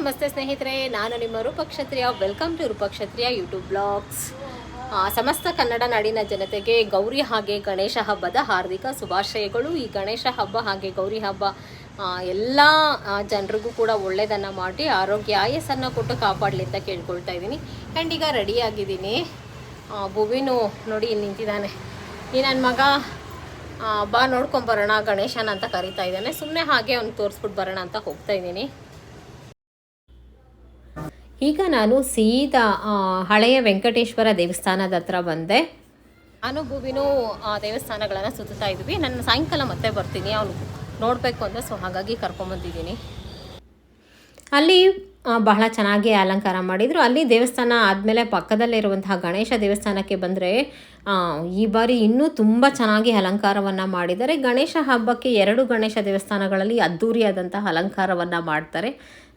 ನಮಸ್ತೆ ಸ್ನೇಹಿತರೆ, ನಾನು ನಿಮ್ಮ Roopakshatriya welcome to Roopakshatriya YouTube blogs ಸಮಸ್ತ ಕನ್ನಡ ನಾಡಿನ ಜನತೆಗೆ ಗೌರಿ ಹಾಗೆ ಗಣೇಶ ಹಬ್ಬದ ಹಾರ್ದಿಕ ಶುಭಾಶಯಗಳು. ಈ ಗಣೇಶ ಹಬ್ಬ ಹಾಗೆ ಗೌರಿ ಹಬ್ಬ ಎಲ್ಲ ಜನರಿಗೂ ಕೂಡ ಒಳ್ಳೆಯದನ್ನು ಮಾಡಿ, ಆರೋಗ್ಯ, ಆಯಸ್ಸನ್ನು ಕೊಟ್ಟು ಕಾಪಾಡಲಿ ಅಂತ ಕೇಳ್ಕೊಳ್ತಾ ಇದ್ದೀನಿ. ಆ್ಯಂಡ್ ಈಗ ರೆಡಿ ಆಗಿದ್ದೀನಿ. ಭುವಿನು ನೋಡಿ ಇಲ್ಲಿ ನಿಂತಿದ್ದಾನೆ. ಈ ನನ್ನ ಮಗ ಬಾ ನೋಡ್ಕೊಂಬರೋಣ ಗಣೇಶನ ಅಂತ ಕರಿತಾ ಇದ್ದಾನೆ. ಸುಮ್ಮನೆ ಹಾಗೆ ಅವ್ನು ತೋರಿಸ್ಬಿಟ್ಟು ಬರೋಣ ಅಂತ ಹೋಗ್ತಾ ಇದ್ದೀನಿ. ಈಗ ನಾನು ಸೀದಾ ಹಳೆಯ ವೆಂಕಟೇಶ್ವರ ದೇವಸ್ಥಾನದ ಹತ್ರ ಬಂದೆ. ನಾನು ಭೂವಿನೂ ದೇವಸ್ಥಾನಗಳನ್ನು ಸುತ್ತಾ ಇದ್ವಿ. ನಾನು ಸಾಯಂಕಾಲ ಮತ್ತೆ ಬರ್ತೀನಿ. ಅವನು ನೋಡಬೇಕು ಅಂತ ಸೊ ಹಾಗಾಗಿ ಕರ್ಕೊಂಬಂದಿದ್ದೀನಿ ಅಲ್ಲಿ ಬಹಳ ಚೆನ್ನಾಗಿ ಅಲಂಕಾರ ಮಾಡಿದರು. ಅಲ್ಲಿ ದೇವಸ್ಥಾನ ಆದಮೇಲೆ ಪಕ್ಕದಲ್ಲಿರುವಂತಹ ಗಣೇಶ ದೇವಸ್ಥಾನಕ್ಕೆ ಬಂದರೆ ಈ ಬಾರಿ ಇನ್ನೂ ತುಂಬ ಚೆನ್ನಾಗಿ ಅಲಂಕಾರವನ್ನು ಮಾಡಿದ್ದಾರೆ. ಗಣೇಶ ಹಬ್ಬಕ್ಕೆ ಎರಡು ಗಣೇಶ ದೇವಸ್ಥಾನಗಳಲ್ಲಿ ಅದ್ಧೂರಿಯಾದಂತಹ ಅಲಂಕಾರವನ್ನು ಮಾಡ್ತಾರೆ.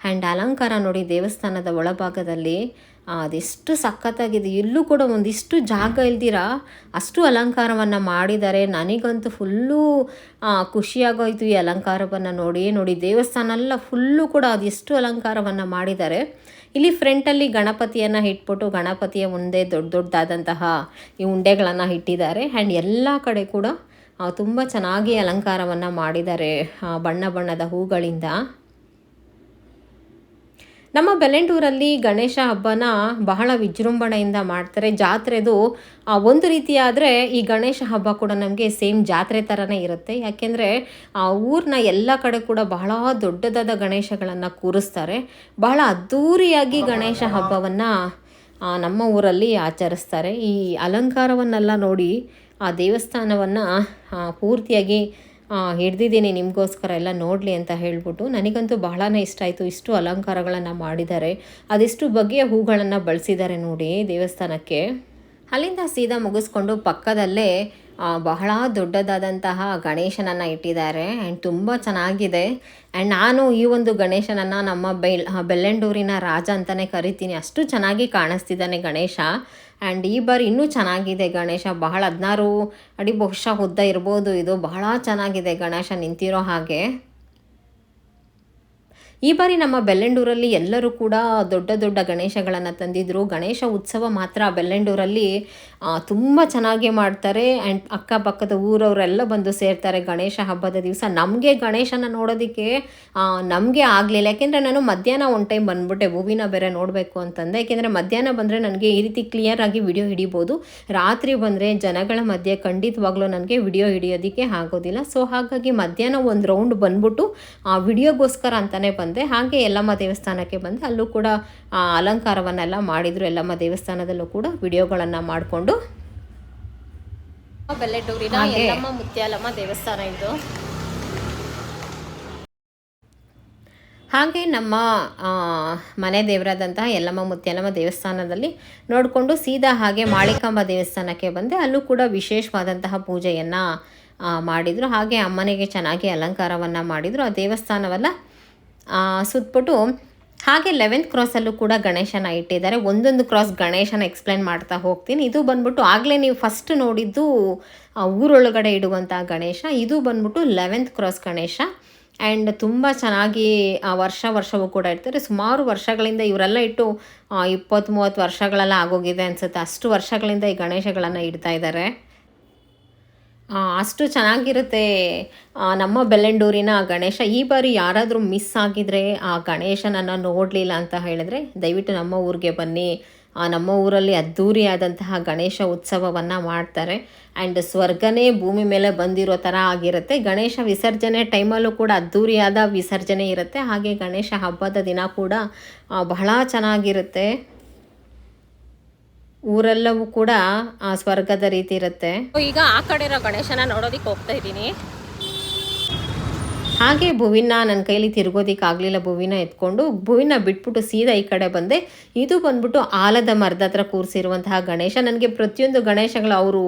ಆ್ಯಂಡ್ ಅಲಂಕಾರ ನೋಡಿ ದೇವಸ್ಥಾನದ ಒಳಭಾಗದಲ್ಲಿ ಅದೆಷ್ಟು ಸಖತ್ತಾಗಿದೆ. ಎಲ್ಲೂ ಕೂಡ ಒಂದಿಷ್ಟು ಜಾಗ ಇಲ್ದಿರ? ಅಷ್ಟು ಅಲಂಕಾರವನ್ನು ಮಾಡಿದ್ದಾರೆ ನನಗಂತೂ ಫುಲ್ಲು ಖುಷಿಯಾಗೋಯ್ತು ಈ ಅಲಂಕಾರವನ್ನು ನೋಡಿ ನೋಡಿ ದೇವಸ್ಥಾನ ಎಲ್ಲ ಫುಲ್ಲು ಕೂಡ ಅದೆಷ್ಟು ಅಲಂಕಾರವನ್ನು ಮಾಡಿದ್ದಾರೆ ಇಲ್ಲಿ ಫ್ರಂಟಲ್ಲಿ ಗಣಪತಿಯನ್ನು ಇಟ್ಬಿಟ್ಟು ಗಣಪತಿಯ ಮುಂದೆ ದೊಡ್ಡ ದೊಡ್ಡದಾದಂತಹ ಈ ಉಂಡೆಗಳನ್ನು ಇಟ್ಟಿದ್ದಾರೆ. ಆ್ಯಂಡ್ ಎಲ್ಲ ಕಡೆ ಕೂಡ ತುಂಬ ಚೆನ್ನಾಗಿ ಅಲಂಕಾರವನ್ನು ಮಾಡಿದ್ದಾರೆ ಬಣ್ಣ ಬಣ್ಣದ ಹೂಗಳಿಂದ. ನಮ್ಮ ಬೆಲೆಂಟೂರಲ್ಲಿ ಗಣೇಶ ಹಬ್ಬನ ಬಹಳ ವಿಜೃಂಭಣೆಯಿಂದ ಮಾಡ್ತಾರೆ. ಜಾತ್ರೆದು ಒಂದು ರೀತಿ ಆದರೆ ಈ ಗಣೇಶ ಹಬ್ಬ ಕೂಡ ನಮಗೆ ಸೇಮ್ ಜಾತ್ರೆ ಥರನೇ ಇರುತ್ತೆ. ಯಾಕೆಂದರೆ, ಆ, ಊರಿನ ಎಲ್ಲ ಕಡೆ ಕೂಡ ಬಹಳ ದೊಡ್ಡದಾದ ಗಣೇಶಗಳನ್ನು ಕೂರಿಸ್ತಾರೆ. ಬಹಳ ಅದ್ಧೂರಿಯಾಗಿ ಗಣೇಶ ಹಬ್ಬವನ್ನು ನಮ್ಮ ಊರಲ್ಲಿ ಆಚರಿಸ್ತಾರೆ. ಈ ಅಲಂಕಾರವನ್ನೆಲ್ಲ ನೋಡಿ, ಆ ದೇವಸ್ಥಾನವನ್ನು ಪೂರ್ತಿಯಾಗಿ ಹಿಡ್ದಿದ್ದೀನಿ ನಿಮಗೋಸ್ಕರ ಎಲ್ಲ ನೋಡಲಿ ಅಂತ ಹೇಳ್ಬಿಟ್ಟು ನನಗಂತೂ ಬಹಳನೇ ಇಷ್ಟ ಆಯಿತು. ಇಷ್ಟು ಅಲಂಕಾರಗಳನ್ನು ಮಾಡಿದ್ದಾರೆ. ಅದೆಷ್ಟು ಬಗೆಯ ಹೂಗಳನ್ನು ಬಳಸಿದ್ದಾರೆ ನೋಡಿ ದೇವಸ್ಥಾನಕ್ಕೆ. ಅಲ್ಲಿಂದ ಸೀದಾ ಮುಗಿಸ್ಕೊಂಡು ಪಕ್ಕದಲ್ಲೇ ಬಹಳ ದೊಡ್ಡದಾದಂತಹ ಗಣೇಶನನ್ನು ಇಟ್ಟಿದ್ದಾರೆ. ಆ್ಯಂಡ್ ತುಂಬ ಚೆನ್ನಾಗಿದೆ. ಆ್ಯಂಡ್ ನಾನು ಈ ಒಂದು ಗಣೇಶನನ್ನು ನಮ್ಮ ಬೆಲ್ ಬೆಲ್ಲಂಡೂರಿನ ರಾಜ ಅಂತಲೇ ಕರಿತೀನಿ. ಅಷ್ಟು ಚೆನ್ನಾಗಿ ಕಾಣಿಸ್ತಿದ್ದಾನೆ ಗಣೇಶ. ಆ್ಯಂಡ್ ಈ ಬಾರಿ ಇನ್ನೂ ಚೆನ್ನಾಗಿದೆ ಗಣೇಶ. ಬಹಳ ಹದಿನಾರು ಅಡಿ ಬಹುಶಃ ಉದ್ದ ಇರ್ಬೋದು. ಇದು ಬಹಳ ಚೆನ್ನಾಗಿದೆ ಗಣೇಶ ನಿಂತಿರೋ ಹಾಗೆ. ಈ ಬಾರಿ ನಮ್ಮ ಬೆಲ್ಲಂಡೂರಲ್ಲಿ ಎಲ್ಲರೂ ಕೂಡ ದೊಡ್ಡ ದೊಡ್ಡ ಗಣೇಶಗಳನ್ನು ತಂದಿದ್ದರು ಗಣೇಶ ಉತ್ಸವ ಮಾತ್ರ ಬೆಲ್ಲೆಂಡೂರಲ್ಲಿ ತುಂಬ ಚೆನ್ನಾಗಿ ಮಾಡ್ತಾರೆ. ಆ್ಯಂಡ್ ಅಕ್ಕಪಕ್ಕದ ಊರವರೆಲ್ಲ ಬಂದು ಸೇರ್ತಾರೆ ಗಣೇಶ ಹಬ್ಬದ ದಿವಸ. ನಮಗೆ ಗಣೇಶನ ನೋಡೋದಕ್ಕೆ ನಮಗೆ ಆಗಲಿಲ್ಲ. ಯಾಕೆಂದರೆ ನಾನು ಮಧ್ಯಾಹ್ನ ಒನ್ ಟೈಮ್ ಬಂದ್ಬಿಟ್ಟೆ ಹೂವಿನ ಬೇರೆ ನೋಡಬೇಕು ಅಂತಂದೆ. ಯಾಕೆಂದರೆ ಮಧ್ಯಾಹ್ನ ಬಂದರೆ ನನಗೆ ಈ ರೀತಿ ಕ್ಲಿಯರಾಗಿ ವಿಡಿಯೋ ಹಿಡಿಬೋದು. ರಾತ್ರಿ ಬಂದರೆ ಜನಗಳ ಮಧ್ಯೆ ಖಂಡಿತವಾಗ್ಲೂ ನನಗೆ ವಿಡಿಯೋ ಹಿಡಿಯೋದಕ್ಕೆ ಆಗೋದಿಲ್ಲ. ಸೊ ಹಾಗಾಗಿ ಮಧ್ಯಾಹ್ನ ಒಂದು ರೌಂಡ್ ಬಂದ್ಬಿಟ್ಟು, ಆ ವಿಡಿಯೋಗೋಸ್ಕರ ಅಂತಲೇ ಬಂದೆ ಹಾಗೆ ಯಲ್ಲಮ್ಮ ದೇವಸ್ಥಾನಕ್ಕೆ ಬಂದೆ ಅಲ್ಲೂ ಕೂಡ ಅಲಂಕಾರವನ್ನೆಲ್ಲ ಮಾಡಿದರು ಯಲ್ಲಮ್ಮ ದೇವಸ್ಥಾನದಲ್ಲೂ ಕೂಡ ವಿಡಿಯೋಗಳನ್ನು ಮಾಡಿಕೊಂಡು. ಬೆಲ್ಲೆಡೂರಿನ ಯಲ್ಲಮ್ಮ ಮುತ್ಯಾಲಮ್ಮ ದೇವಸ್ಥಾನ ಇದು. ಹಾಗೆ ನಮ್ಮ ಮನೆ ದೇವರಾದಂತಹ ಯಲ್ಲಮ್ಮ ಮುತ್ಯಾಲಮ್ಮ ದೇವಸ್ಥಾನದಲ್ಲಿ ನೋಡಿಕೊಂಡು ಸೀದಾ ಹಾಗೆ ಮಾಳಿಕಾಂಬ ದೇವಸ್ಥಾನಕ್ಕೆ ಬಂದೆ. ಅಲ್ಲೂ ಕೂಡ ವಿಶೇಷವಾದಂತಹ ಪೂಜೆಯನ್ನು ಮಾಡಿದರು. ಹಾಗೆ ಅಮ್ಮನಿಗೆ ಚೆನ್ನಾಗಿ ಅಲಂಕಾರವನ್ನು ಮಾಡಿದರು. ಆ ದೇವಸ್ಥಾನವೆಲ್ಲ ಸುತ್ತಬಿಟ್ಟು ಹಾಗೆ ಲೆವೆಂತ್ ಕ್ರಾಸಲ್ಲೂ ಕೂಡ ಗಣೇಶನ ಇಟ್ಟಿದ್ದಾರೆ. ಒಂದೊಂದು ಕ್ರಾಸ್ ಗಣೇಶನ ಎಕ್ಸ್ಪ್ಲೈನ್ ಮಾಡ್ತಾ ಹೋಗ್ತೀನಿ. ಇದು ಬಂದ್ಬಿಟ್ಟು ಆಗಲೇ ನೀವು ಫಸ್ಟ್ ನೋಡಿದ್ದು ಊರೊಳಗಡೆ ಇಡುವಂಥ ಗಣೇಶ. ಇದು ಬಂದ್ಬಿಟ್ಟು ಲೆವೆಂತ್ ಕ್ರಾಸ್ ಗಣೇಶ. ಆ್ಯಂಡ್ ತುಂಬ ಚೆನ್ನಾಗಿ ವರ್ಷ ವರ್ಷವೂ ಕೂಡ ಇರ್ತಾರೆ ಸುಮಾರು ವರ್ಷಗಳಿಂದ ಇವರೆಲ್ಲ ಇಟ್ಟು ಇಪ್ಪತ್ತು ಮೂವತ್ತು ವರ್ಷಗಳೆಲ್ಲ ಆಗೋಗಿದೆ ಅನಿಸುತ್ತೆ. ಅಷ್ಟು ವರ್ಷಗಳಿಂದ ಈ ಗಣೇಶಗಳನ್ನು ಇಡ್ತಾ ಇದ್ದಾರೆ. ಅಷ್ಟು ಚೆನ್ನಾಗಿರುತ್ತೆ ನಮ್ಮ ಬೆಲ್ಲಂಡೂರಿನ ಗಣೇಶ. ಈ ಬಾರಿ ಯಾರಾದರೂ ಮಿಸ್ ಆಗಿದ್ರೆ ಆ ಗಣೇಶನನ್ನು ನೋಡಲಿಲ್ಲ ಅಂತ ಹೇಳಿದ್ರೆ ದಯವಿಟ್ಟು ನಮ್ಮ ಊರಿಗೆ ಬನ್ನಿ. ನಮ್ಮ ಊರಲ್ಲಿ ಅದ್ಧೂರಿಯಾದಂತಹ ಗಣೇಶ ಉತ್ಸವವನ್ನು ಮಾಡ್ತಾರೆ. ಆ್ಯಂಡ್ ಸ್ವರ್ಗನೇ ಭೂಮಿ ಮೇಲೆ ಬಂದಿರೋ ಥರ ಆಗಿರುತ್ತೆ. ಗಣೇಶ ವಿಸರ್ಜನೆ ಟೈಮಲ್ಲೂ ಕೂಡ ಅದ್ಧೂರಿಯಾದ ವಿಸರ್ಜನೆ ಇರುತ್ತೆ. ಹಾಗೆ ಗಣೇಶ ಹಬ್ಬದ ದಿನ ಕೂಡ ಬಹಳ ಚೆನ್ನಾಗಿರುತ್ತೆ. ಊರೆಲ್ಲವೂ ಕೂಡ ಆ, ಸ್ವರ್ಗದ ರೀತಿ ಇರುತ್ತೆ. ಈಗ ಆ ಕಡೆ ಇರೋ ಗಣೇಶನ ನೋಡೋದಿಕ್ಕೆ ಹೋಗ್ತಾ ಇದ್ದೀನಿ. ಹಾಗೆ ಭುವಿನ ನನ್ನ ಕೈಲಿ ತಿರುಗೋದಿಕ್ಕೆ ಆಗಲಿಲ್ಲ ಭುವಿನ ಎತ್ಕೊಂಡು ಭುವಿನ ಬಿಟ್ಬಿಟ್ಟು ಸೀದಾ ಈ ಕಡೆ ಬಂದೆ. ಇದು ಬಂದ್ಬಿಟ್ಟು ಆಲದ ಮರದ ಹತ್ರ ಕೂರಿಸಿರುವಂತಹ ಗಣೇಶ. ನನಗೆ ಪ್ರತಿಯೊಂದು ಗಣೇಶಗಳು ಅವರು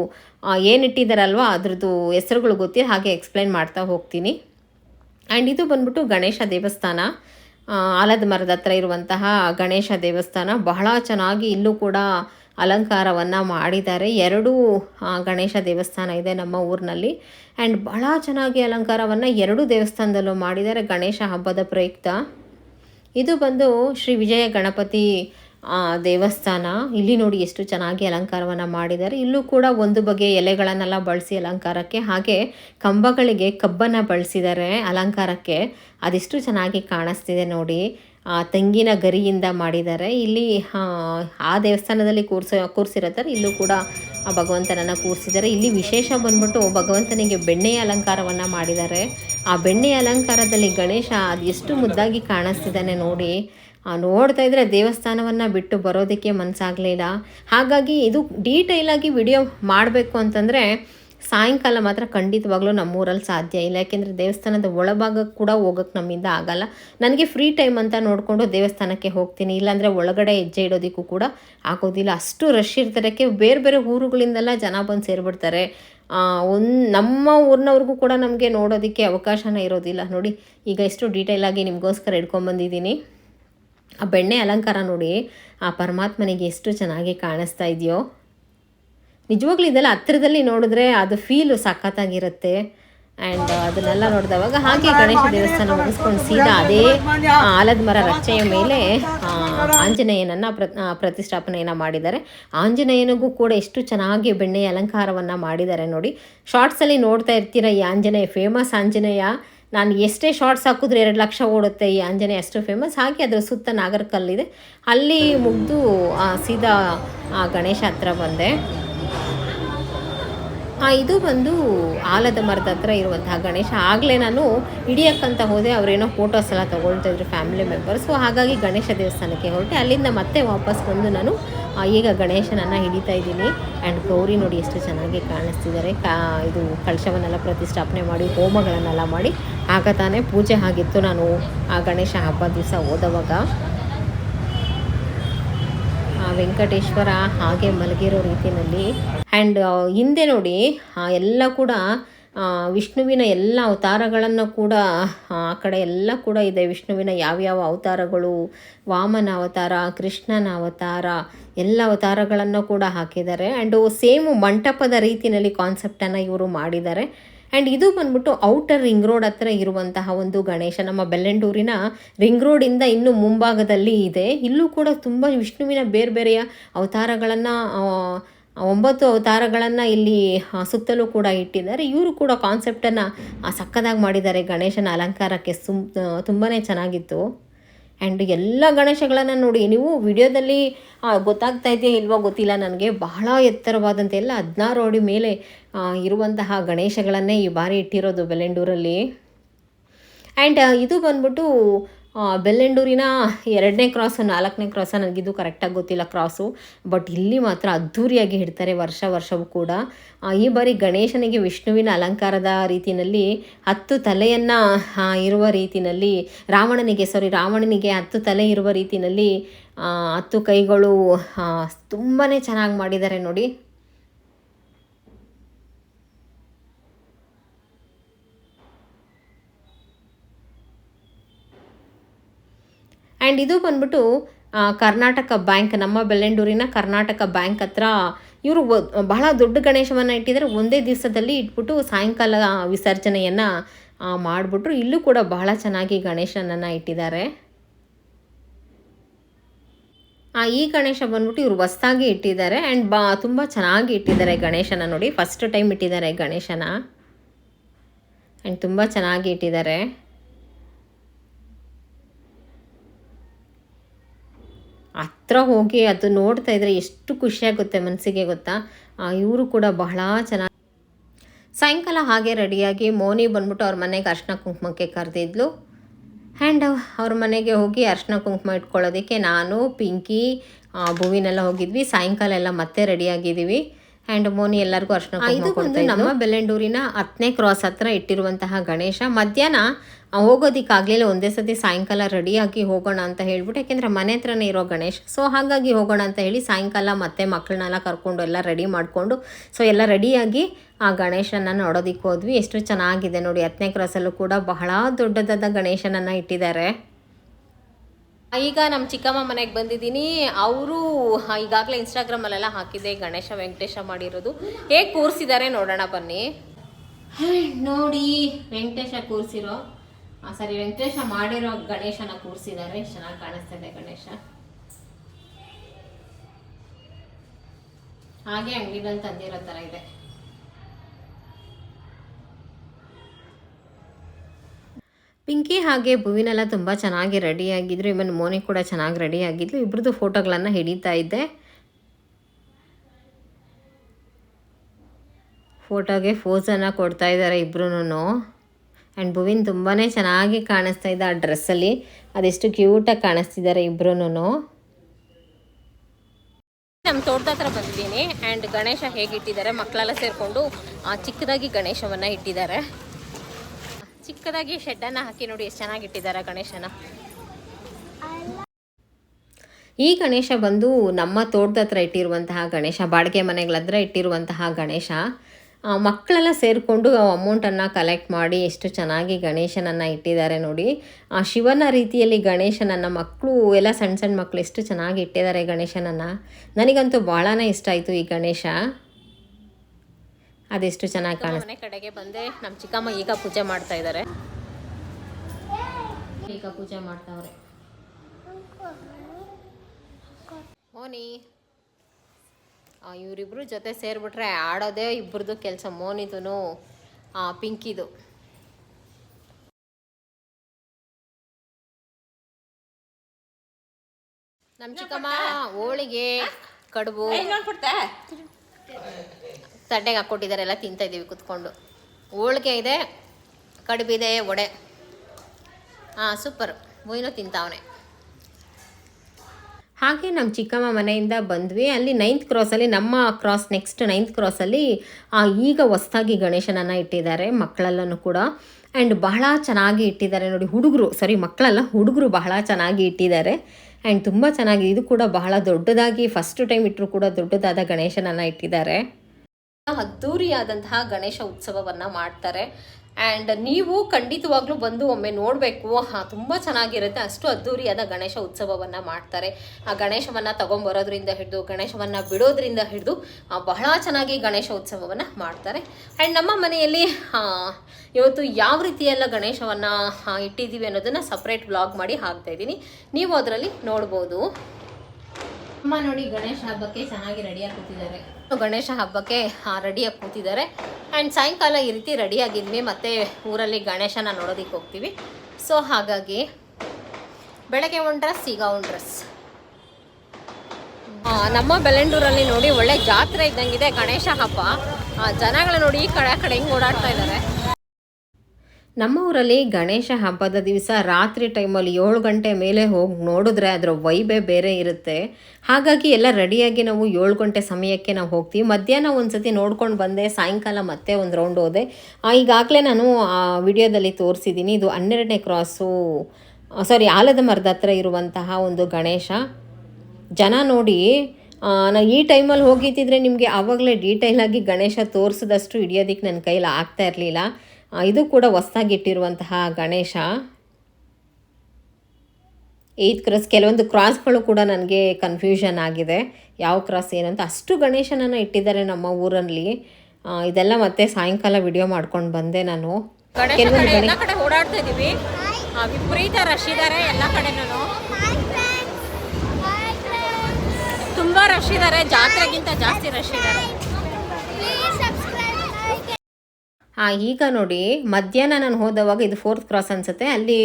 ಏನಿಟ್ಟಿದ್ದಾರಲ್ವ ಅದ್ರದ್ದು ಹೆಸರುಗಳು ಗೊತ್ತಿಲ್ಲ ಹಾಗೆ ಎಕ್ಸ್ಪ್ಲೈನ್ ಮಾಡ್ತಾ ಹೋಗ್ತೀನಿ. ಆ್ಯಂಡ್ ಇದು ಬಂದ್ಬಿಟ್ಟು ಗಣೇಶ ದೇವಸ್ಥಾನ. ಆಲದ ಮರದ ಹತ್ರ ಇರುವಂತಹ ಗಣೇಶ ದೇವಸ್ಥಾನ. ಬಹಳ ಚೆನ್ನಾಗಿ ಇಲ್ಲೂ ಕೂಡ ಅಲಂಕಾರವನ್ನು ಮಾಡಿದ್ದಾರೆ. ಎರಡೂ ಗಣೇಶ ದೇವಸ್ಥಾನ ಇದೆ ನಮ್ಮ ಊರಿನಲ್ಲಿ. ಆ್ಯಂಡ್ ಭಾಳ ಚೆನ್ನಾಗಿ ಅಲಂಕಾರವನ್ನು ಎರಡೂ ದೇವಸ್ಥಾನದಲ್ಲೂ ಮಾಡಿದ್ದಾರೆ ಗಣೇಶ ಹಬ್ಬದ ಪ್ರಯುಕ್ತ. ಇದು ಬಂದು ಶ್ರೀ ವಿಜಯ ಗಣಪತಿ ದೇವಸ್ಥಾನ. ಇಲ್ಲಿ ನೋಡಿ ಎಷ್ಟು ಚೆನ್ನಾಗಿ ಅಲಂಕಾರವನ್ನು ಮಾಡಿದ್ದಾರೆ. ಇಲ್ಲೂ ಕೂಡ ಒಂದು ಬಗೆಯ ಎಲೆಗಳನ್ನೆಲ್ಲ ಬಳಸಿ ಅಲಂಕಾರಕ್ಕೆ, ಹಾಗೆ ಕಂಬಗಳಿಗೆ ಕಬ್ಬನ್ನು ಬಳಸಿದ್ದಾರೆ ಅಲಂಕಾರಕ್ಕೆ. ಅದೆಷ್ಟು ಚೆನ್ನಾಗಿ ಕಾಣಿಸ್ತಿದೆ ನೋಡಿ. ತೆಂಗಿನ ಗರಿಯಿಂದ ಮಾಡಿದ್ದಾರೆ. ಇಲ್ಲಿ ಆ, ಆ ದೇವಸ್ಥಾನದಲ್ಲಿ ಕೂರ್ಸ ಕೂರಿಸಿರ್ತಾರೆ ಇಲ್ಲೂ ಕೂಡ ಆ ಭಗವಂತನನ್ನು ಕೂರಿಸಿದ್ದಾರೆ. ಇಲ್ಲಿ ವಿಶೇಷ ಬಂದ್ಬಿಟ್ಟು ಭಗವಂತನಿಗೆ ಬೆಣ್ಣೆಯ ಅಲಂಕಾರವನ್ನು ಮಾಡಿದ್ದಾರೆ. ಆ ಬೆಣ್ಣೆಯ ಅಲಂಕಾರದಲ್ಲಿ ಗಣೇಶ ಅದು ಎಷ್ಟು ಮುದ್ದಾಗಿ ಕಾಣಿಸ್ತಿದ್ದಾನೆ ನೋಡಿ. ಆ, ನೋಡ್ತಾ ಇದ್ರೆ ದೇವಸ್ಥಾನವನ್ನು ಬಿಟ್ಟು ಬರೋದಕ್ಕೆ ಮನಸ್ಸಾಗಲಿಲ್ಲ ಹಾಗಾಗಿ ಇದು ಡೀಟೈಲಾಗಿ ವಿಡಿಯೋ ಮಾಡಬೇಕು ಅಂತಂದರೆ ಸಾಯಂಕಾಲ ಮಾತ್ರ ಖಂಡಿತವಾಗ್ಲೂ ನಮ್ಮೂರಲ್ಲಿ ಸಾಧ್ಯ ಇಲ್ಲ. ಯಾಕೆಂದರೆ ದೇವಸ್ಥಾನದ ಒಳಭಾಗಕ್ಕೆ ಕೂಡ ಹೋಗೋಕ್ಕೆ ನಮ್ಮಿಂದ ಆಗಲ್ಲ. ನನಗೆ ಫ್ರೀ ಟೈಮ್ ಅಂತ ನೋಡಿಕೊಂಡು ದೇವಸ್ಥಾನಕ್ಕೆ ಹೋಗ್ತೀನಿ. ಇಲ್ಲಾಂದರೆ ಒಳಗಡೆ ಹೆಜ್ಜೆ ಇಡೋದಕ್ಕೂ ಕೂಡ ಆಗೋದಿಲ್ಲ. ಅಷ್ಟು ರಶ್ ಇರ್ತಾರೆ. ಬೇರೆ ಬೇರೆ ಊರುಗಳಿಂದೆಲ್ಲ ಜನ ಬಂದು ಸೇರಿಬಿಡ್ತಾರೆ. ಒಂದು ನಮ್ಮ ಊರಿನವ್ರಿಗೂ ಕೂಡ ನಮಗೆ ನೋಡೋದಕ್ಕೆ ಅವಕಾಶನೇ ಇರೋದಿಲ್ಲ. ನೋಡಿ, ಈಗ ಎಷ್ಟು ಡೀಟೇಲಾಗಿ ನಿಮಗೋಸ್ಕರ ಹಿಡ್ಕೊಂಬಂದಿದ್ದೀನಿ ಆ ಬೆಣ್ಣೆ ಅಲಂಕಾರ ನೋಡಿ, ಆ ಪರಮಾತ್ಮನಿಗೆ ಎಷ್ಟು ಚೆನ್ನಾಗಿ ಕಾಣಿಸ್ತಾ ಇದೆಯೋ. ನಿಜವಾಗ್ಲೂ ಇದೆಲ್ಲ ಹತ್ತಿರದಲ್ಲಿ ನೋಡಿದ್ರೆ ಅದು ಫೀಲು ಸಖತ್ತಾಗಿರುತ್ತೆ. ಆ್ಯಂಡ್ ಅದನ್ನೆಲ್ಲ ನೋಡಿದವಾಗ ಹಾಗೆ ಗಣೇಶ ದೇವಸ್ಥಾನ ಮುಗಿಸ್ಕೊಂಡು ಸೀದಾ ಅದೇ ಆಲದ ಮರ ರಚ್ಚೆಯ ಮೇಲೆ ಆಂಜನೇಯನನ್ನು ಪ್ರ ಪ್ರತಿಷ್ಠಾಪನೆಯನ್ನು ಮಾಡಿದ್ದಾರೆ. ಆಂಜನೇಯನಿಗೂ ಕೂಡ ಎಷ್ಟು ಚೆನ್ನಾಗಿ ಬೆಣ್ಣೆಯ ಅಲಂಕಾರವನ್ನು ಮಾಡಿದ್ದಾರೆ ನೋಡಿ. ಶಾರ್ಟ್ಸಲ್ಲಿ ನೋಡ್ತಾ ಇರ್ತೀರ ಈ ಆಂಜನೇಯ ಫೇಮಸ್ ಆಂಜನೇಯ? ನಾನು ಎಷ್ಟೇ ಶಾರ್ಟ್ಸ್ ಹಾಕಿದ್ರೆ ಎರಡು ಲಕ್ಷ ಓಡುತ್ತೆ ಈ ಆಂಜನೇಯ, ಅಷ್ಟು ಫೇಮಸ್ ಹಾಗೆ ಅದರ ಸುತ್ತ ನಾಗರಕಲ್ಲಿದೆ. ಅಲ್ಲಿ ಮುಗಿದು ಸೀದಾ ಗಣೇಶ ಹತ್ರ ಬಂದೆ. ಇದು ಬಂದು ಆಲದ ಮರದ ಹತ್ರ ಇರುವಂತಹ ಗಣೇಶ. ಆಗಲೇ ನಾನು ಹಿಡಿಯೋಕ್ಕಂತ ಹೋದೆ, ಅವರೇನೋ ಫೋಟೋಸ್ ಎಲ್ಲ ತೊಗೊಳ್ತಾ ಇದ್ರು ಫ್ಯಾಮಿಲಿ ಮೆಂಬರ್ಸ್ ಸೊ ಹಾಗಾಗಿ ಗಣೇಶ ದೇವಸ್ಥಾನಕ್ಕೆ ಹೊರಟೆ. ಅಲ್ಲಿಂದ ಮತ್ತೆ ವಾಪಸ್ ಬಂದು ನಾನು ಈಗ ಗಣೇಶನನ್ನು ಹಿಡಿತಾ ಇದ್ದೀನಿ. ಆ್ಯಂಡ್ ಗೌರಿ ನೋಡಿ ಎಷ್ಟು ಚೆನ್ನಾಗಿ ಕಾಣಿಸ್ತಿದ್ದಾರೆ. ಕಾ, ಇದು ಕಳಶವನ್ನೆಲ್ಲ ಪ್ರತಿಷ್ಠಾಪನೆ ಮಾಡಿ, ಹೋಮಗಳನ್ನೆಲ್ಲ ಮಾಡಿ, ಆಗ ತಾನೇ ಪೂಜೆ ಆಗಿತ್ತು. ನಾನು ಆ ಗಣೇಶ ಹಬ್ಬ ದಿವಸ ಹೋದವಾಗ ವೆಂಕಟೇಶ್ವರ ಹಾಗೆ ಮಲಗಿರೋ ರೀತಿಯಲ್ಲಿ. ಆ್ಯಂಡ್ ಹಿಂದೆ ನೋಡಿ ಎಲ್ಲ ಕೂಡ ವಿಷ್ಣುವಿನ ಎಲ್ಲ ಅವತಾರಗಳನ್ನು ಕೂಡ, ಆ ಕಡೆ ಎಲ್ಲ ಕೂಡ ಇದೆ. ವಿಷ್ಣುವಿನ ಯಾವ್ಯಾವ ಅವತಾರಗಳು, ವಾಮನ ಅವತಾರ, ಕೃಷ್ಣನ ಅವತಾರ, ಎಲ್ಲ ಅವತಾರಗಳನ್ನು ಕೂಡ ಹಾಕಿದ್ದಾರೆ. ಆ್ಯಂಡ್ ಸೇಮ್ ಮಂಟಪದ ರೀತಿಯಲ್ಲಿ ಕಾನ್ಸೆಪ್ಟನ್ನು ಇವರು ಮಾಡಿದ್ದಾರೆ. ಆ್ಯಂಡ್ ಇದು ಬಂದ್ಬಿಟ್ಟು ಔಟರ್ ರಿಂಗ್ ರೋಡ್ ಹತ್ರ ಇರುವಂತಹ ಒಂದು ಗಣೇಶ. ನಮ್ಮ ಬೆಲ್ಲೆಂಡೂರಿನ ರಿಂಗ್ ರೋಡಿಂದ ಇನ್ನು ಮುಂಭಾಗದಲ್ಲಿ ಇದೆ. ಇಲ್ಲೂ ಕೂಡ ತುಂಬ ವಿಷ್ಣುವಿನ ಬೇರೆ ಬೇರೆಯ ಅವತಾರಗಳನ್ನು ಒಂಬತ್ತು ಅವತಾರಗಳನ್ನು ಇಲ್ಲಿ ಸುತ್ತಲೂ ಕೂಡ ಇಟ್ಟಿದ್ದಾರೆ. ಇವರು ಕೂಡ ಕಾನ್ಸೆಪ್ಟನ್ನು ಸಕ್ಕದಾಗಿ ಮಾಡಿದ್ದಾರೆ. ಗಣೇಶನ ಅಲಂಕಾರಕ್ಕೆ ಸುಮ್ ತುಂಬಾ ಚೆನ್ನಾಗಿತ್ತು. ಆ್ಯಂಡ್ ಎಲ್ಲ ಗಣೇಶಗಳನ್ನು ನೋಡಿ, ನೀವು ವಿಡಿಯೋದಲ್ಲಿ ಗೊತ್ತಾಗ್ತಾ ಇದೆಯಾ ಇಲ್ವೋ ಗೊತ್ತಿಲ್ಲ, ನನಗೆ ಬಹಳ ಎತ್ತರವಾದಂಥ ಎಲ್ಲ ಹದಿನಾರು ಅಡಿ ಮೇಲೆ ಇರುವಂತಹ ಗಣೇಶಗಳನ್ನೇ ಈ ಬಾರಿ ಇಟ್ಟಿರೋದು ಬೆಲೆಂಡೂರಲ್ಲಿ. ಆ್ಯಂಡ್ ಇದು ಬಂದ್ಬಿಟ್ಟು ಬೆಲ್ಲೆಂಡೂರಿನ ಎರಡನೇ ಕ್ರಾಸು ನಾಲ್ಕನೇ ಕ್ರಾಸ ನನಗಿದು ಕರೆಕ್ಟಾಗಿ ಗೊತ್ತಿಲ್ಲ ಕ್ರಾಸು ಬಟ್ ಇಲ್ಲಿ ಮಾತ್ರ ಅದ್ಧೂರಿಯಾಗಿ ಇಡ್ತಾರೆ ವರ್ಷ ವರ್ಷವೂ ಕೂಡ. ಈ ಬಾರಿ ಗಣೇಶನಿಗೆ ವಿಷ್ಣುವಿನ ಅಲಂಕಾರದ ರೀತಿಯಲ್ಲಿ ಹತ್ತು ತಲೆಯನ್ನು ಇರುವ ರೀತಿಯಲ್ಲಿ ರಾವಣನಿಗೆ ಸಾರಿ ರಾವಣನಿಗೆ ಹತ್ತು ತಲೆ ಇರುವ ರೀತಿಯಲ್ಲಿ ಹತ್ತು ಕೈಗಳು ತುಂಬಾ ಚೆನ್ನಾಗಿ ಮಾಡಿದ್ದಾರೆ ನೋಡಿ. ಆ್ಯಂಡ್ ಇದು ಬಂದ್ಬಿಟ್ಟು ಕರ್ನಾಟಕ ಬ್ಯಾಂಕ್, ನಮ್ಮ ಬೆಳ್ಳಂಡೂರಿನ ಕರ್ನಾಟಕ ಬ್ಯಾಂಕ್ ಹತ್ರ ಇವರು ಬಹಳ ದೊಡ್ಡ ಗಣೇಶವನ್ನು ಇಟ್ಟಿದ್ದಾರೆ. ಒಂದೇ ದಿವಸದಲ್ಲಿ ಇಟ್ಬಿಟ್ಟು ಸಾಯಂಕಾಲ ವಿಸರ್ಜನೆಯನ್ನು ಮಾಡಿಬಿಟ್ರು. ಇಲ್ಲೂ ಕೂಡ ಬಹಳ ಚೆನ್ನಾಗಿ ಗಣೇಶನನ್ನು ಇಟ್ಟಿದ್ದಾರೆ. ಈ ಗಣೇಶ ಬಂದ್ಬಿಟ್ಟು ಇವರು ಹೊಸ್ದಾಗಿ ಇಟ್ಟಿದ್ದಾರೆ. ಆ್ಯಂಡ್ ಬಾ, ತುಂಬ ಚೆನ್ನಾಗಿ ಇಟ್ಟಿದ್ದಾರೆ ಗಣೇಶನ ನೋಡಿ. ಫಸ್ಟ್ ಟೈಮ್ ಇಟ್ಟಿದ್ದಾರೆ ಗಣೇಶನ. ಆ್ಯಂಡ್ ತುಂಬ ಚೆನ್ನಾಗಿ ಇಟ್ಟಿದ್ದಾರೆ. ಹತ್ರ ಹೋಗಿ ಅದು ನೋಡ್ತಾ ಇದ್ರೆ ಎಷ್ಟು ಖುಷಿಯಾಗುತ್ತೆ ಮನಸ್ಸಿಗೆ ಗೊತ್ತಾ? ಇವರು ಕೂಡ ಬಹಳ ಚೆನ್ನಾಗಿ ಸಾಯಂಕಾಲ ಹಾಗೆ ರೆಡಿಯಾಗಿ ಮೋನಿ ಬಂದ್ಬಿಟ್ಟು ಅವ್ರ ಮನೆಗೆ ಅರ್ಶನ ಕುಂಕುಮಕ್ಕೆ ಕರೆದಿದ್ಲು. ಆ್ಯಂಡ್ ಅವ್ರ ಮನೆಗೆ ಹೋಗಿ ಅರ್ಶನ ಕುಂಕುಮ ಇಟ್ಕೊಳ್ಳೋದಕ್ಕೆ ನಾನು, ಪಿಂಕಿ ಭೂವಿನೆಲ್ಲ ಭುವಿನೆಲ್ಲ ಹೋಗಿದ್ವಿ. ಸಾಯಂಕಾಲ ಎಲ್ಲ ಮತ್ತೆ ರೆಡಿಯಾಗಿದ್ದೀವಿ. ಆ್ಯಂಡ್ ಮೋನಿ ಎಲ್ಲರಿಗೂ ಅರ್ಶನ ಕೊಡ್ತಾ ನಮ್ಮ ಬೆಲ್ಲಂಡೂರಿನ ಹತ್ತನೇ ಕ್ರಾಸ್ ಹತ್ರ ಇಟ್ಟಿರುವಂತಹ ಗಣೇಶ. ಮಧ್ಯಾಹ್ನ ಹೋಗೋದಿಕ್ಕಾಗಲಿಲ್ಲ ಒಂದೇ ಸತಿ ಸಾಯಂಕಾಲ ರೆಡಿಯಾಗಿ ಹೋಗೋಣ ಅಂತ ಹೇಳ್ಬಿಟ್ಟು ಯಾಕೆಂದರೆ ಮನೆ ಹತ್ರನೇ ಇರೋ ಗಣೇಶ. ಸೊ ಹಾಗಾಗಿ ಹೋಗೋಣ ಅಂತ ಹೇಳಿ ಸಾಯಂಕಾಲ ಮತ್ತೆ ಮಕ್ಕಳನ್ನೆಲ್ಲ ಕರ್ಕೊಂಡು ಎಲ್ಲ ರೆಡಿ ಮಾಡಿಕೊಂಡು ಸೊ ಎಲ್ಲ ರೆಡಿಯಾಗಿ ಆ ಗಣೇಶನ ನೋಡೋದಿಕ್ಕೆ ಹೋದ್ವಿ. ಎಷ್ಟು ಚೆನ್ನಾಗಿದೆ ನೋಡಿ ಹತ್ತನೇ ಕ್ರಾಸಲ್ಲೂ ಕೂಡ ಬಹಳ ದೊಡ್ಡದಾದ ಗಣೇಶನನ್ನು ಇಟ್ಟಿದ್ದಾರೆ. ಈಗ ನಮ್ಮ ಚಿಕ್ಕಮ್ಮ ಮನೆಗೆ ಬಂದಿದ್ದೀನಿ. ಅವರು ಈಗಾಗಲೇ ಇನ್ಸ್ಟಾಗ್ರಾಮಲ್ಲೆಲ್ಲ ಹಾಕಿದೆ ಗಣೇಶ, ವೆಂಕಟೇಶ ಮಾಡಿರೋದು. ಹೇಗೆ ಕೂರಿಸಿದ್ದಾರೆ ನೋಡೋಣ ಬನ್ನಿ. ನೋಡಿ, ವೆಂಕಟೇಶ ಕೂರಿಸಿರೋ. ಸರಿ, ವೆಂಕಟೇಶ ಮಾಡಿರೋ ಗಣೇಶನ ಕೂರಿಸಿದ್ದಾರೆ ಚೆನ್ನಾಗಿ ಕಾಣಿಸ್ತಾ ಇದೆ ಗಣೇಶ. ಹಾಗೆ ಅಂಗಡಿನಲ್ಲಿ ತಂದಿರೋ ಥರ ಇದೆ. ಪಿಂಕಿ ಹಾಗೆ ಭುವಿನೆಲ್ಲ ತುಂಬ ಚೆನ್ನಾಗಿ ರೆಡಿಯಾಗಿದ್ರು ಇವನ್ ಮೋನಿ ಕೂಡ ಚೆನ್ನಾಗಿ ರೆಡಿಯಾಗಿದ್ಲು ಇಬ್ಬರದ್ದು ಫೋಟೋಗಳನ್ನು ಹಿಡಿತಾ ಇದ್ದೆ. ಫೋಟೋಗೆ ಫೋಸನ್ನು ಕೊಡ್ತಾ ಇದ್ದಾರೆ ಇಬ್ರು ಆ್ಯಂಡ್ ಭುವಿನ್ ತುಂಬಾ ಚೆನ್ನಾಗಿ ಕಾಣಿಸ್ತಾ ಇದೆ ಆ ಡ್ರೆಸ್ಸಲ್ಲಿ ಅದೆಷ್ಟು ಕ್ಯೂಟಾಗಿ ಕಾಣಿಸ್ತಿದ್ದಾರೆ ಇಬ್ರು ನಮ್ಮ ತೋಟದ ಹತ್ರ ಬಂದಿದ್ದೀನಿ. ಆ್ಯಂಡ್ ಗಣೇಶ ಹೇಗೆ ಇಟ್ಟಿದ್ದಾರೆ ಮಕ್ಕಳೆಲ್ಲ ಸೇರಿಕೊಂಡು ಚಿಕ್ಕದಾಗಿ ಗಣೇಶವನ್ನು ಇಟ್ಟಿದ್ದಾರೆ. ಚಿಕ್ಕದಾಗಿ ಶೆಡ್ಡನ್ನು ಹಾಕಿ ನೋಡಿ ಎಷ್ಟು ಚೆನ್ನಾಗಿ ಇಟ್ಟಿದ್ದಾರೆ ಗಣೇಶನ. ಈ ಗಣೇಶ ಬಂದು ನಮ್ಮ ತೋಟದ ಹತ್ರ ಇಟ್ಟಿರುವಂತಹ ಗಣೇಶ, ಬಾಡಿಗೆ ಮನೆಗಳ ಹತ್ರ ಇಟ್ಟಿರುವಂತಹ ಗಣೇಶ. ಮಕ್ಕಳೆಲ್ಲ ಸೇರಿಕೊಂಡು ಅಮೌಂಟನ್ನು ಕಲೆಕ್ಟ್ ಮಾಡಿ ಎಷ್ಟು ಚೆನ್ನಾಗಿ ಗಣೇಶನನ್ನು ಇಟ್ಟಿದ್ದಾರೆ ನೋಡಿ. ಆ ಶಿವನ ರೀತಿಯಲ್ಲಿ ಗಣೇಶನನ್ನು ಮಕ್ಕಳು, ಎಲ್ಲ ಸಣ್ಣ ಸಣ್ಣ ಮಕ್ಕಳು ಎಷ್ಟು ಚೆನ್ನಾಗಿ ಇಟ್ಟಿದ್ದಾರೆ ಗಣೇಶನನ್ನು. ನನಗಂತೂ ಭಾಳನೇ ಇಷ್ಟ ಆಯಿತು ಈ ಗಣೇಶ. ಅದೆಷ್ಟು ಚೆನ್ನಾಗಿ ಕಾಣ ಮನೆ ಕಡೆಗೆ ಬಂದೆ ನಮ್ಮ ಚಿಕ್ಕಮ್ಮ ಈಗ ಪೂಜೆ ಮಾಡ್ತಾ ಇದ್ದಾರೆ. ಈಗ ಪೂಜೆ ಮಾಡ್ತಾವ್ರೆ. ಮೋನಿ. ಆ, ಇವರಿಬ್ರು ಜೊತೆ ಸೇರ್ಬಿಟ್ರೆ ಆಡೋದೇ ಇಬ್ಬರದು ಕೆಲಸ ಮೋನಿದು ಪಿಂಕಿದು. ನಮ್ ಚಿಕ್ಕಮ್ಮ ಹೋಳಿಗೆ ಕಡುಬು. ತಡ್ಡೆಗೆ ಹಾಕ್ಕೊಟ್ಟಿದ್ದಾರೆ, ಎಲ್ಲ ತಿಂತಾ ಇದ್ದೀವಿ ಕುತ್ಕೊಂಡು. ಹೋಳಿಗೆ ಇದೆ ಕಡುಬಿದೆ ವಡೆ. ಹಾಂ ಸೂಪರ್ ಮೊಯ್ನು ತಿಂತಾವನೆ. ಹಾಗೆ ನಮ್ಮ ಚಿಕ್ಕಮ್ಮ ಮನೆಯಿಂದ ಬಂದ್ವಿ. ಅಲ್ಲಿ ನೈನ್ತ್ ಕ್ರಾಸಲ್ಲಿ ನಮ್ಮ ಕ್ರಾಸ್ ನೆಕ್ಸ್ಟ್ ನೈನ್ತ್ ಕ್ರಾಸಲ್ಲಿ ಈಗ ಹೊಸ್ದಾಗಿ ಗಣೇಶನನ್ನು ಇಟ್ಟಿದ್ದಾರೆ, ಮಕ್ಕಳೆಲ್ಲನೂ ಕೂಡ. ಆ್ಯಂಡ್ ಬಹಳ ಚೆನ್ನಾಗಿ ಇಟ್ಟಿದ್ದಾರೆ ನೋಡಿ, ಹುಡುಗರು ಸಾರಿ ಮಕ್ಕಳಲ್ಲ, ಹುಡುಗರು ಬಹಳ ಚೆನ್ನಾಗಿ ಇಟ್ಟಿದ್ದಾರೆ. ಆ್ಯಂಡ್ ತುಂಬ ಚೆನ್ನಾಗಿ, ಇದು ಕೂಡ ಬಹಳ ದೊಡ್ಡದಾಗಿ ಫಸ್ಟ್ ಟೈಮ್ ಇಟ್ಟರು ಕೂಡ ದೊಡ್ಡದಾದ ಗಣೇಶನನ್ನು ಇಟ್ಟಿದ್ದಾರೆ. ಅದ್ದೂರಿಯಾದಂತಹ ಗಣೇಶ ಉತ್ಸವವನ್ನು ಮಾಡ್ತಾರೆ. ಆ್ಯಂಡ್ ನೀವು ಖಂಡಿತವಾಗ್ಲೂ ಬಂದು ಒಮ್ಮೆ ನೋಡಬೇಕು. ತುಂಬ ಚೆನ್ನಾಗಿರುತ್ತೆ. ಅಷ್ಟು ಅದ್ದೂರಿಯಾದ ಗಣೇಶ ಉತ್ಸವವನ್ನು ಮಾಡ್ತಾರೆ. ಆ ಗಣೇಶವನ್ನು ತಗೊಂಬರೋದ್ರಿಂದ ಹಿಡಿದು, ಗಣೇಶವನ್ನು ಬಿಡೋದ್ರಿಂದ ಹಿಡಿದು ಬಹಳ ಚೆನ್ನಾಗಿ ಗಣೇಶ ಉತ್ಸವವನ್ನು ಮಾಡ್ತಾರೆ. ಆ್ಯಂಡ್ ನಮ್ಮ ಮನೆಯಲ್ಲಿ ಇವತ್ತು ಯಾವ ರೀತಿಯೆಲ್ಲ ಗಣೇಶವನ್ನು ಇಟ್ಟಿದ್ದೀವಿ ಅನ್ನೋದನ್ನು ಸಪ್ರೇಟ್ ಬ್ಲಾಗ್ ಮಾಡಿ ಹಾಕ್ತಾಯಿದ್ದೀನಿ ನೀವು ಅದರಲ್ಲಿ ನೋಡ್ಬೋದು. ಅಮ್ಮ ನೋಡಿ ಗಣೇಶ ಹಬ್ಬಕ್ಕೆ ಚೆನ್ನಾಗಿ ರೆಡಿಯಾಗಿ ಕೂತಿದ್ದಾರೆ. ಗಣೇಶ ಹಬ್ಬಕ್ಕೆ ರೆಡಿಯಾಗಿ ಕೂತಿದ್ದಾರೆ. ಆ್ಯಂಡ್ ಸಾಯಂಕಾಲ ಈ ರೀತಿ ರೆಡಿಯಾಗಿದ್ವಿ ಮತ್ತೆ ಊರಲ್ಲಿ ಗಣೇಶನ ನೋಡೋದಕ್ಕೆ ಹೋಗ್ತೀವಿ. ಸೊ ಹಾಗಾಗಿ ಬೆಳಗ್ಗೆ ಒಂದು ಡ್ರೆಸ್ ಈಗ ಒಂದು ಡ್ರೆಸ್ ನಮ್ಮ ಬೆಳ್ಳಂಡೂರಲ್ಲಿ ನೋಡಿ ಒಳ್ಳೆ ಜಾತ್ರೆ ಇದ್ದಂಗಿದೆ ಗಣೇಶ ಹಬ್ಬ. ಜನಗಳು ನೋಡಿ ಈ ಕಡೆ, ಆ ಕಡೆ ಹೆಂಗೆ ಓಡಾಡ್ತಾ ಇದ್ದಾರೆ. ನಮ್ಮ ಊರಲ್ಲಿ ಗಣೇಶ ಹಬ್ಬದ ದಿವಸ ರಾತ್ರಿ ಟೈಮಲ್ಲಿ ಏಳು ಗಂಟೆ ಮೇಲೆ ಹೋಗಿ ನೋಡಿದ್ರೆ ಅದರ ವೈಬೇ ಬೇರೆ ಇರುತ್ತೆ. ಹಾಗಾಗಿ ಎಲ್ಲ ರೆಡಿಯಾಗಿ ನಾವು ಏಳು ಗಂಟೆ ಸಮಯಕ್ಕೆ ನಾವು ಹೋಗ್ತೀವಿ. ಮಧ್ಯಾಹ್ನ ಒಂದು ಸತಿ ನೋಡ್ಕೊಂಡು ಬಂದೆ, ಸಾಯಂಕಾಲ ಮತ್ತೆ ಒಂದು ರೌಂಡ್ ಹೋದೆ. ಈಗಾಗಲೇ ನಾನು ಆ ವಿಡಿಯೋದಲ್ಲಿ ತೋರಿಸಿದ್ದೀನಿ ಇದು ಹನ್ನೆರಡನೇ ಕ್ರಾಸು ಸಾರಿ ಆಲದ ಮರದ ಹತ್ರ ಇರುವಂತಹ ಒಂದು ಗಣೇಶ. ಜನ ನೋಡಿ ನಾನು ಈ ಟೈಮಲ್ಲಿ ಹೋಗಿದ್ದಿದ್ರೆ ನಿಮಗೆ ಆವಾಗಲೇ ಡೀಟೇಲಾಗಿ ಗಣೇಶ ತೋರಿಸಿದಷ್ಟು ಹಿಡಿಯೋದಕ್ಕೆ ನನ್ನ ಕೈಲಿ ಆಗ್ತಾ ಇರಲಿಲ್ಲ. ಇದು ಕೂಡ ಹೊಸ್ದಾಗಿ ಇಟ್ಟಿರುವಂತಹ ಗಣೇಶ. ಏಯ್ತ್ ಕ್ರಾಸ್ ಕೆಲವೊಂದು ಕ್ರಾಸ್ಗಳು ಕೂಡ ನನಗೆ ಕನ್ಫ್ಯೂಷನ್ ಆಗಿದೆ. ಯಾವ ಕ್ರಾಸ್ ಏನಂತ ಅಷ್ಟು ಗಣೇಶನನ್ನು ಇಟ್ಟಿದ್ದಾರೆ ನಮ್ಮ ಊರಲ್ಲಿ. ಇದೆಲ್ಲ ಮತ್ತೆ ಸಾಯಂಕಾಲ ವಿಡಿಯೋ ಮಾಡ್ಕೊಂಡು ಬಂದೆ ನಾನು. ಎಲ್ಲ ಕಡೆ ಓಡಾಡ್ತಾ ಇದೀವಿ. ಆ, ವಿಪರೀತ ರಶ್ ಇದ್ದಾರೆ ಎಲ್ಲ ಕಡೆನೂ. ತುಂಬಾ ರಶ್ ಇದ್ದಾರೆ ಜಾತ್ರೆಗಿಂತ ಜಾಸ್ತಿ ರಶ್ ಇದ್ದಾರೆ ಹಾಂ ಈಗ ನೋಡಿ, ಮಧ್ಯಾಹ್ನ ನಾನು ಹೋದವಾಗ ಇದು ಫೋರ್ತ್ ಕ್ರಾಸ್ ಅನ್ಸುತ್ತೆ. ಅಲ್ಲಿ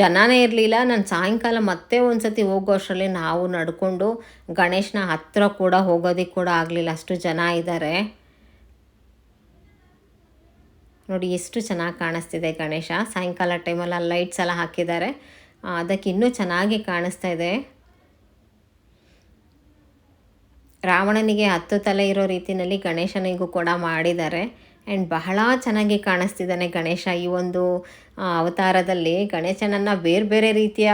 ಜನನೇ ಇರಲಿಲ್ಲ. ನಾನು ಸಾಯಂಕಾಲ ಮತ್ತೆ ಒಂದು ಸತಿ ಹೋಗೋ ಅಷ್ಟರಲ್ಲಿ ನಾವು ನಡ್ಕೊಂಡು ಗಣೇಶನ ಹತ್ತಿರ ಕೂಡ ಹೋಗೋದಕ್ಕೆ ಕೂಡ ಆಗಲಿಲ್ಲ. ಅಷ್ಟು ಜನ ಇದ್ದಾರೆ ನೋಡಿ, ಎಷ್ಟು ಚೆನ್ನಾಗಿ ಕಾಣಿಸ್ತಿದೆ ಗಣೇಶ. ಸಾಯಂಕಾಲ ಟೈಮಲ್ಲಿ ಲೈಟ್ಸ್ ಎಲ್ಲ ಹಾಕಿದ್ದಾರೆ. ಅದಕ್ಕೆ ಇನ್ನೂ ಚೆನ್ನಾಗಿ ಕಾಣಿಸ್ತಾ ಇದೆ. ರಾವಣನಿಗೆ ಹತ್ತು ತಲೆ ಇರೋ ರೀತಿಯಲ್ಲಿ ಗಣೇಶನಿಗೂ ಕೂಡ ಮಾಡಿದ್ದಾರೆ. ಆ್ಯಂಡ್ ಬಹಳ ಚೆನ್ನಾಗಿ ಕಾಣಿಸ್ತಿದ್ದಾನೆ ಗಣೇಶ ಈ ಒಂದು ಅವತಾರದಲ್ಲಿ. ಗಣೇಶನನ್ನು ಬೇರೆ ಬೇರೆ ರೀತಿಯ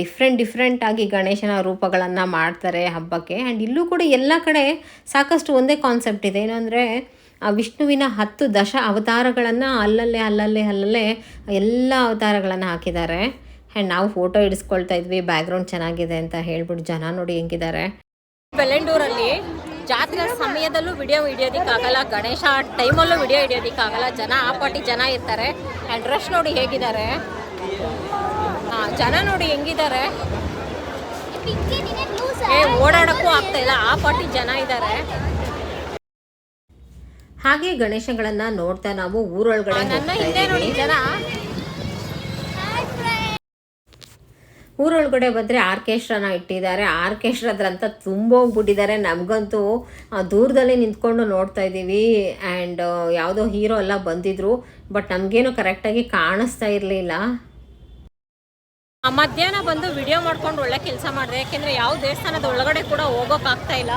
ಡಿಫ್ರೆಂಟ್ ಡಿಫ್ರೆಂಟ್ ಆಗಿ ಗಣೇಶನ ರೂಪಗಳನ್ನು ಮಾಡ್ತಾರೆ ಹಬ್ಬಕ್ಕೆ. ಆ್ಯಂಡ್ ಇಲ್ಲೂ ಕೂಡ ಎಲ್ಲ ಕಡೆ ಸಾಕಷ್ಟು ಒಂದೇ ಕಾನ್ಸೆಪ್ಟ್ ಇದೆ. ಏನಂದರೆ ವಿಷ್ಣುವಿನ ಹತ್ತು ದಶ ಅವತಾರಗಳನ್ನು ಅಲ್ಲಲ್ಲೇ ಅಲ್ಲಲ್ಲೇ ಅಲ್ಲಲ್ಲೇ ಎಲ್ಲ ಅವತಾರಗಳನ್ನು ಹಾಕಿದ್ದಾರೆ. ಆ್ಯಂಡ್ ನಾವು ಫೋಟೋ ಇಡಿಸ್ಕೊಳ್ತಾ ಇದ್ವಿ. ಬ್ಯಾಕ್ಗ್ರೌಂಡ್ ಚೆನ್ನಾಗಿದೆ ಅಂತ ಹೇಳ್ಬಿಟ್ಟು ಜನ ನೋಡಿ ಹೆಂಗಿದ್ದಾರೆ. ಬೆಳ್ಳಂಡೂರಲ್ಲಿ ಜಾತ್ರೆ ಸಮಯದಲ್ಲೂ ವಿಡಿಯೋ ಹಿಡಿಯೋದಕ್ಕಾಗಲ್ಲ. ಗಣೇಶ ಟೈಮಲ್ಲೂ ವಿಡಿಯೋ ಹಿಡಿಯೋದಕ್ಕಾಗಲ್ಲ. ಜನ ಆ ಪಾಟಿ ಜನ ಇರ್ತಾರೆ. ಆ್ಯಂಡ್ ರಶ್ ನೋಡಿ ಹೇಗಿದ್ದಾರೆ? ಜನ ನೋಡಿ ಹೆಂಗಿದ್ದಾರೆ? ಏ ಓಡಾಡೋಕ್ಕೂ ಆಗ್ತಾ ಇಲ್ಲ. ಆ ಪಾಟಿ ಜನ ಇದ್ದಾರೆ. ಹಾಗೆ ಗಣೇಶಗಳನ್ನ ನೋಡ್ತಾ ನಾವು ಊರೊಳಗಡೆ ನನ್ನ ಹಿಂದೆ ನೋಡಿ ಜನ. ಊರೊಳಗಡೆ ಬಂದರೆ ಆರ್ಕೆಸ್ಟ್ರಾನ ಇಟ್ಟಿದ್ದಾರೆ. ಆರ್ಕೆಸ್ಟ್ರಾದ್ರಂತ ತುಂಬೋಗ್ಬಿಟ್ಟಿದ್ದಾರೆ. ನಮಗಂತೂ ದೂರದಲ್ಲಿ ನಿಂತ್ಕೊಂಡು ನೋಡ್ತಾ ಇದ್ದೀವಿ. ಆ್ಯಂಡ್ ಯಾವುದೋ ಹೀರೋ ಎಲ್ಲ ಬಂದಿದ್ರು. ಬಟ್ ನಮಗೇನು ಕರೆಕ್ಟಾಗಿ ಕಾಣಿಸ್ತಾ ಇರಲಿಲ್ಲ. ಮಧ್ಯಾಹ್ನ ಬಂದು ವಿಡಿಯೋ ಮಾಡ್ಕೊಂಡು ಒಳ್ಳೆ ಕೆಲಸ ಮಾಡಿದೆ. ಯಾಕೆಂದರೆ ಯಾವ ದೇವಸ್ಥಾನದ ಒಳಗಡೆ ಕೂಡ ಹೋಗೋಕ್ಕಾಗ್ತಾ ಇಲ್ಲ.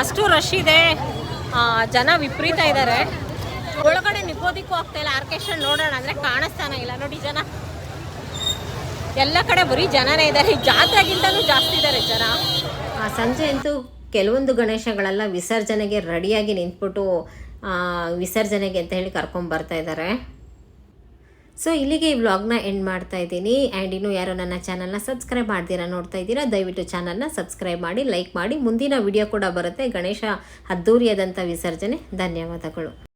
ಅಷ್ಟು ರಶ್ ಇದೆ. ಜನ ವಿಪರೀತ ಇದ್ದಾರೆ. ಒಳಗಡೆ ನಿಗೋದಿಕ್ಕೂ ಆಗ್ತಾ ಇಲ್ಲ. ಆರ್ಕೆಸ್ಟ್ರಾ ನೋಡೋಣ ಅಂದರೆ ಕಾಣಿಸ್ತಾನೆ ಇಲ್ಲ. ನೋಡಿ ಜನ. ಎಲ್ಲ ಕಡೆ ಬರೀ ಜನನೇ ಇದ್ದಾರೆ. ಜಾತ್ರೆಗಿಂತಲೂ ಜಾಸ್ತಿ ಇದ್ದಾರೆ ಜನ. ಆ, ಸಂಜೆ ಅಂತೂ ಕೆಲವೊಂದು ಗಣೇಶಗಳೆಲ್ಲ ವಿಸರ್ಜನೆಗೆ ರೆಡಿಯಾಗಿ ನಿಂತ್ಬಿಟ್ಟು ವಿಸರ್ಜನೆಗೆ ಅಂತ ಹೇಳಿ ಕರ್ಕೊಂಬರ್ತಾ ಇದ್ದಾರೆ. ಸೊ ಇಲ್ಲಿಗೆ ಈ ವ್ಲಾಗ್ನ ಎಂಡ್ ಮಾಡ್ತಾ ಇದ್ದೀನಿ. ಆ್ಯಂಡ್ ಇನ್ನೂ ಯಾರು ನನ್ನ ಚಾನಲ್ನ ಸಬ್ಸ್ಕ್ರೈಬ್ ಮಾಡ್ತೀರಾ ನೋಡ್ತಾ ಇದ್ದೀರಾ ದಯವಿಟ್ಟು ಚಾನಲ್ನ ಸಬ್ಸ್ಕ್ರೈಬ್ ಮಾಡಿ ಲೈಕ್ ಮಾಡಿ. ಮುಂದಿನ ವಿಡಿಯೋ ಕೂಡ ಬರುತ್ತೆ ಗಣೇಶ ಅದ್ದೂರಿಯಾದಂಥ ವಿಸರ್ಜನೆ. ಧನ್ಯವಾದಗಳು.